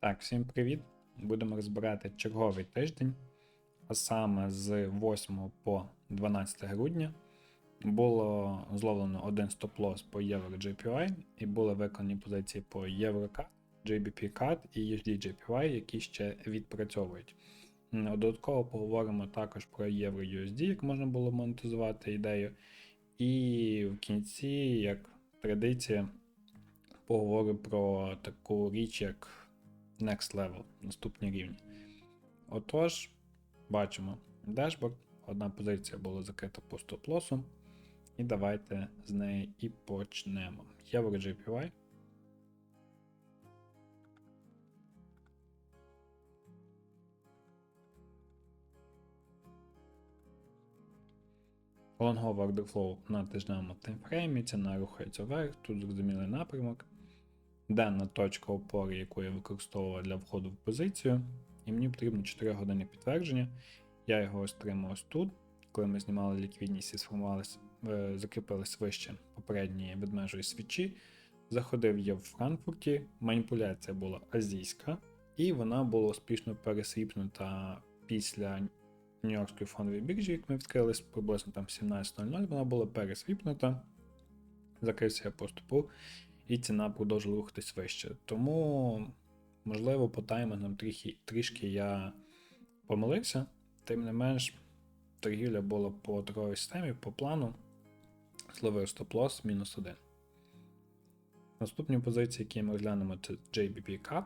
Так, всім привіт! Будемо розбирати черговий тиждень, а саме з 8 по 12 грудня було зловлено один стоп-лосс по Euro JPY і були виконані позиції по EuroCAD, JBP CAD і USD JPY, які ще відпрацьовують. Додатково поговоримо також про Euro USD, як можна було монетизувати ідею. І в кінці, як традиція, поговорю про таку річ, як Next Level, наступні рівні. Отож, бачимо дешборд, одна позиція була закрита по стоп-лосу. І давайте з неї і почнемо. Євро JPY. Лонговий ордерфлоу на тижневому таймфреймі, ціна рухається вверх, тут зрозумілий напрямок. Денна точка опори, яку я використовував для входу в позицію, і мені потрібно 4 години підтвердження. Я його отримав ось тут, коли ми знімали ліквідність і сформувалися, е, закріпились вище попередньої ведмежої свічі. Заходив я в Франкфурті, маніпуляція була азійська, і вона була успішно пересвіпнута після Нью-Йоркської фондової біржі, як ми відкрились приблизно там 17.00, вона була пересвіпнута, закрився я поступу, і ціна продовжила рухатись вище. Тому, можливо, по таймингам трішки, трішки я помилився, тим не менш, торгівля була по торговій системі, по плану, словив стоп-лосс мінус 1. Наступні позиції, які ми розглянемо, це JBP CAD.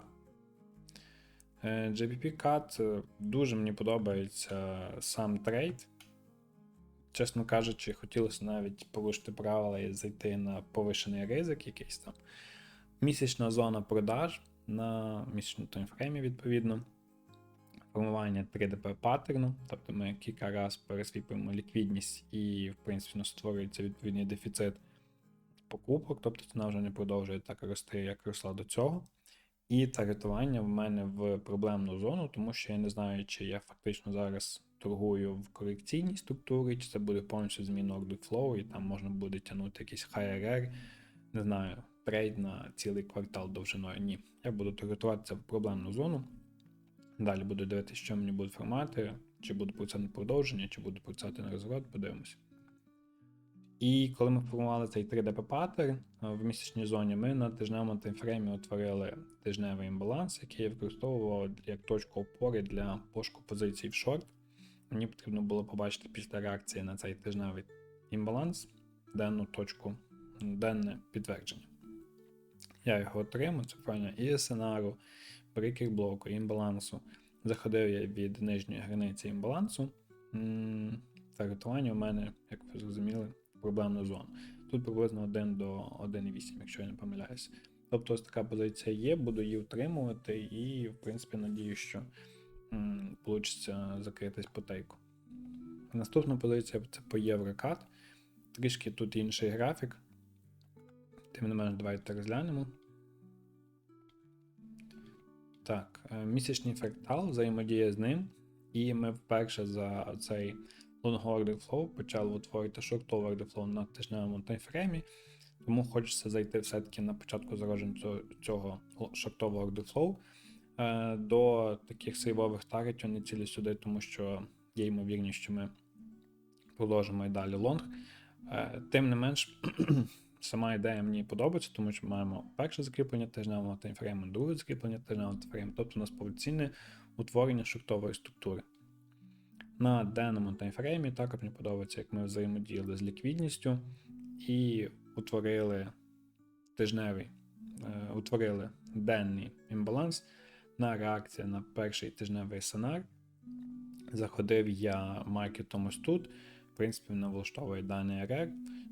Е, JBP CAD е, дуже мені подобається сам трейд. Чесно кажучи, хотілося навіть порушити правила і зайти на повишений ризик якийсь там. Місячна зона продаж на місячному таймфреймі, відповідно. Формування 3DP паттерну, тобто ми кілька разів пересвіпуємо ліквідність і, в принципі, у нас створюється відповідний дефіцит покупок, тобто ціна вже не продовжує так рости, як росла до цього. І таргетування в мене в проблемну зону, тому що я не знаю, чи я фактично зараз торгую в корекційній структурі, чи це буде повністю зміна order flow, і там можна буде тягнути якийсь HRR, не знаю, трейд на цілий квартал довжиною. Ні. Я буду таргетуватися в проблемну зону. Далі буду дивитися, що мені будуть формати, чи буду працювати на продовження, чи буду працювати на розворот, подивимося. І коли ми формували цей 3DP паттерн в місячній зоні, ми на тижневому таймфреймі утворили тижневий імбаланс, який я використовував як точку опори для пошуку позицій в шорт. Мені потрібно було побачити після реакції на цей тижневий імбаланс денну точку, денне підтвердження. Я його отримав, це правильно і сценару, брикер блоку, імбалансу. Заходив я від нижньої границі імбалансу. Таргетування у мене, як ви зрозуміли, проблемну зону. Тут приблизно 1 до 1,8, якщо я не помиляюся. Тобто ось така позиція є, буду її утримувати, і, в принципі, надію, що вийде закритись по тейку. Наступна позиція це по Єврокат. Трішки тут інший графік. Тим не менш, давайте розглянемо. Так, е, місячний фрактал взаємодіє з ним, і ми вперше за цей long order flow почали утворити шортовий order flow на тижневому таймфреймі, тому хочеться зайти все-таки на початку зародження цього, шортового order flow до таких сейвових таргетів не цілі сюди, тому що є ймовірність, що ми продовжимо і далі лонг. Е, тим не менш, сама ідея мені подобається, тому що маємо перше закріплення тижневого таймфрейму, друге закріплення тижневого таймфрейму, тобто у нас повноцінне утворення шортової структури. На денному таймфреймі також мені подобається, як ми взаємодіяли з ліквідністю і утворили тижневий, е, утворили денний імбаланс на реакцію на перший тижневий сценар. Заходив я маркетом ось тут. В принципі, не влаштовує даний РР,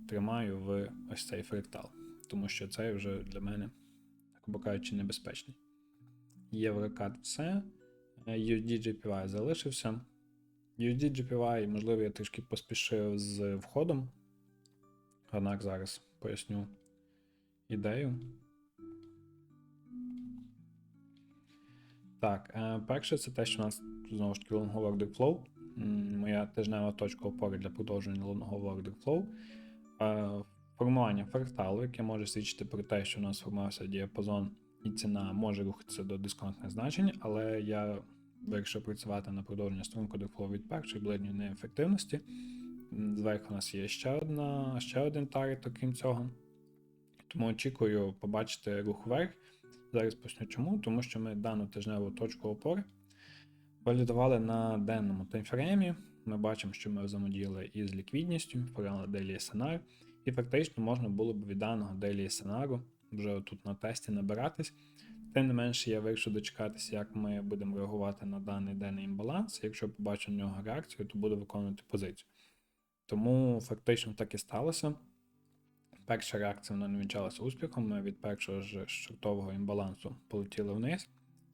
тримаю в ось цей фрактал, тому що це вже для мене, так кажучи, небезпечний. Єврокат все. USD GPY залишився. USD GPY, можливо, я трішки поспішив з входом. Однак зараз поясню ідею. Так, е, перше, це те, що у нас знову ж таки лонговий order flow. Моя тижнева точка опори для продовження лонгового order flow. Е, формування фракталу, яке може свідчити про те, що у нас формувався діапазон і ціна може рухатися до дисконтних значень, але я вирішив працювати на продовження струмку Dayflow від першої бледньої неефективності. Зверху у нас є ще, одна, ще один тарget, окрім цього. Тому очікую побачити рух вверх. Зараз поясню чому, тому що ми дану тижневу точку опори валідували на денному таймфреймі. Ми бачимо, що ми взаємодіяли із ліквідністю, впорали Daily SNR, і фактично можна було б від даного Daily SNR вже тут на тесті набиратись. Тим не менше, я вирішив дочекатися, як ми будемо реагувати на даний денний імбаланс. Якщо побачу на нього реакцію, то буду виконувати позицію. Тому фактично так і сталося. Перша реакція вона не вінчалася успіхом. Від першого ж шортового імбалансу полетіли вниз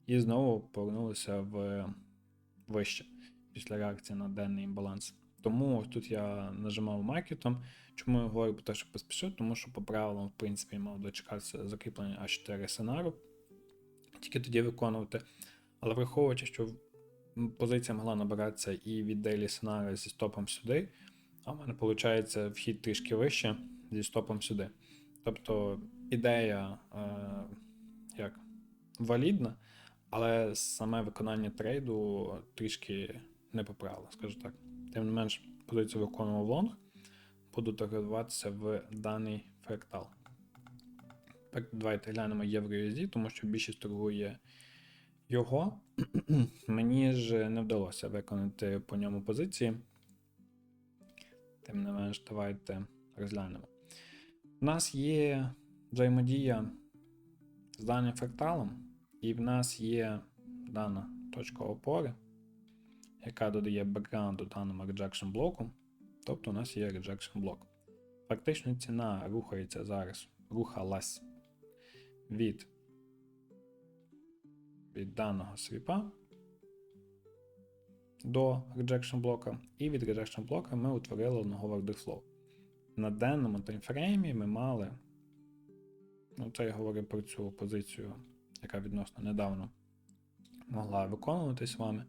і знову повернулися в вище після реакції на денний імбаланс. Тому тут я нажимав маркетом. Чому я говорю про те, що поспішив? Тому що по правилам, в принципі, мав дочекатися закріплення А4 сценару, тільки тоді виконувати. Але враховуючи, що позиція могла набиратися і від Daily сценарію зі стопом сюди, а в мене виходить вхід трішки вище зі стопом сюди. Тобто ідея е, як валідна, але саме виконання трейду трішки не поправило, скажу так. Тим не менш, позицію виконував лонг, буду торгуватися в даний фрактал. Так, давайте глянемо євро тому що більшість торгує його. Мені ж не вдалося виконати по ньому позиції. Тим не менш, давайте розглянемо. У нас є взаємодія з даним фракталом, і в нас є дана точка опори, яка додає бекграунду даному rejection блоку. Тобто у нас є rejection блок. Фактично ціна рухається зараз, рухалась від, від даного свіпа до rejection блока, і від rejection блока ми утворили одного order flow. На денному таймфреймі ми мали. Ну, це я говорю про цю позицію, яка відносно недавно могла виконуватись вами.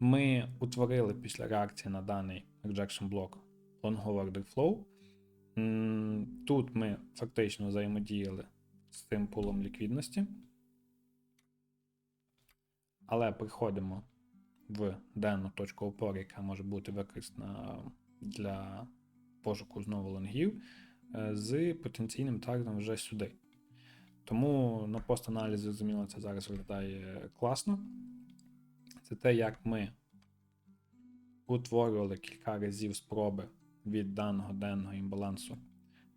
Ми утворили після реакції на даний rejection блок longover order flow. Тут ми фактично взаємодіяли з цим пулом ліквідності. Але приходимо в денну точку опори, яка може бути використана для пошуку знову лонгів, е, з потенційним таргетом вже сюди. Тому на пост-аналізі, зрозуміло, це зараз виглядає класно. Це те, як ми утворювали кілька разів спроби від даного денного імбалансу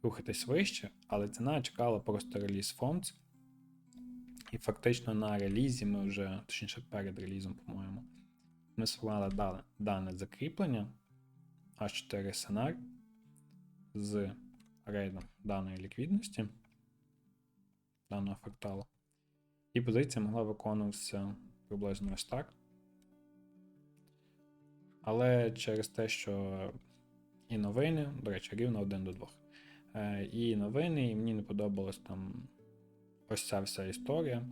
рухатись вище, але ціна чекала просто реліз фондс. І фактично на релізі ми вже, точніше перед релізом, по-моєму, ми сформували дане закріплення H4 сценар з рейдом даної ліквідності, даного фракталу. І позиція могла виконуватися приблизно ось так. Але через те, що і новини, до речі, рівно 1 до 2. Е, І новини, і мені не подобалась там ось ця вся історія.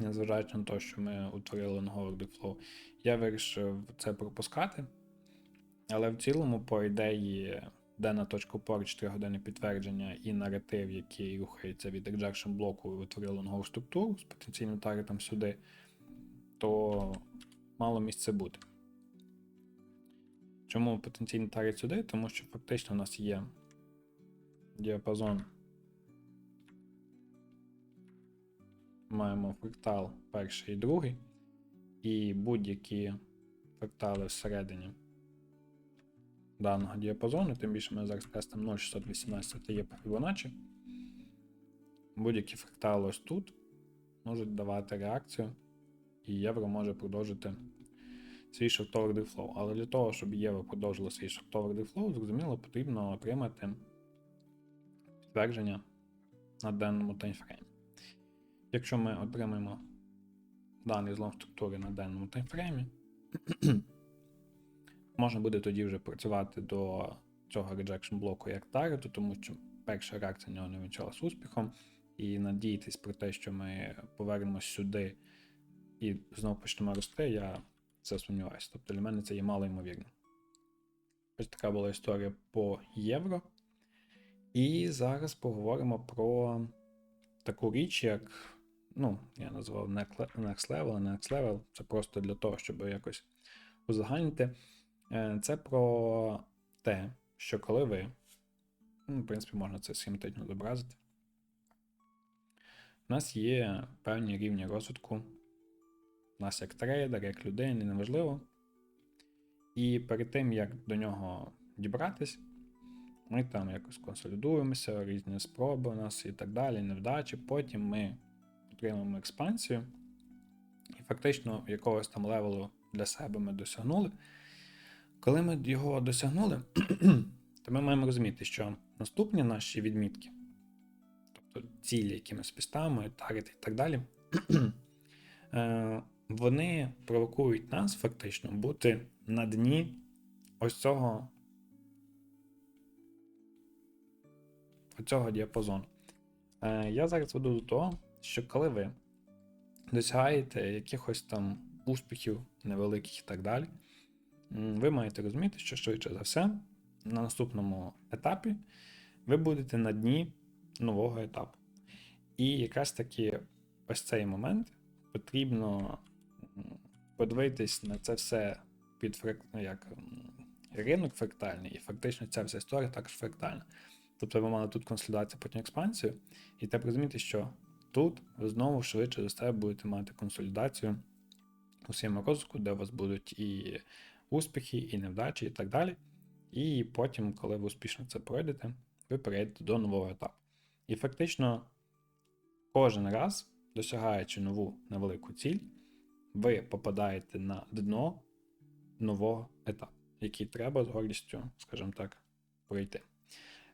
Незважаючи на те, що ми утворили Ongoing Flow, я вирішив це пропускати. Але в цілому, по ідеї, дана точка опори 4 години підтвердження і наратив, який рухається від rejection блоку і утворив лонгову структуру з потенційним таргетом сюди, то мало місце бути. Чому потенційний таргет сюди? Тому що фактично у нас є діапазон. Маємо фрактал перший і другий, і будь-які фрактали всередині даного діапазону, тим більше ми зараз тестимо 0,618 є по Fibonacci. Будь-які фрактали ось тут можуть давати реакцію, і євро може продовжити свій шортовий дефлоу. Але для того, щоб євро продовжило свій шортовий дефлоу, зрозуміло, потрібно отримати підтвердження на денному таймфреймі. Якщо ми отримаємо даний злом структури на денному таймфреймі, можна буде тоді вже працювати до цього rejection блоку як таргету, тому що перша реакція на нього не вінчалась успіхом, і надіятись про те, що ми повернемось сюди і знову почнемо рости, я це сумніваюся. Тобто для мене це є мало ймовірно. Ось така була історія по євро. І зараз поговоримо про таку річ, як ну, я назвав next level, next level, це просто для того, щоб якось узагальнити. Е, Це про те, що коли ви, ну, в принципі, можна це схематично зобразити. У нас є певні рівні розвитку. У нас як трейдер, як людини, неважливо. І перед тим, як до нього дібратись, ми там якось консолідуємося, різні спроби у нас і так далі, невдачі. Потім ми отримуємо експансію. І фактично якогось там левелу для себе ми досягнули. Коли ми його досягнули, то ми маємо розуміти, що наступні наші відмітки, тобто цілі, які ми собі таргети і так далі, е, вони провокують нас фактично бути на дні ось цього, ось цього діапазону. Е, Я зараз веду до того, що коли ви досягаєте якихось там успіхів невеликих і так далі, ви маєте розуміти, що швидше за все, на наступному етапі ви будете на дні нового етапу. І якраз таки ось цей момент потрібно подивитись на це все під фрак... ну, як, ринок фрактальний, і фактично ця вся історія також фрактальна. Тобто ви мали тут консолідацію, потім експансію, і треба розуміти, що тут ви знову швидше за себе будете мати консолідацію у своєму розвитку, де у вас будуть і успіхи, і невдачі, і так далі. І потім, коли ви успішно це пройдете, ви перейдете до нового етапу. І фактично кожен раз, досягаючи нову невелику ціль, ви попадаєте на дно нового етапу, який треба з гордістю, скажімо так, пройти.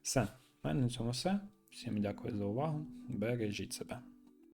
Все, в мене на цьому все. Всім дякую за увагу. Бережіть себе.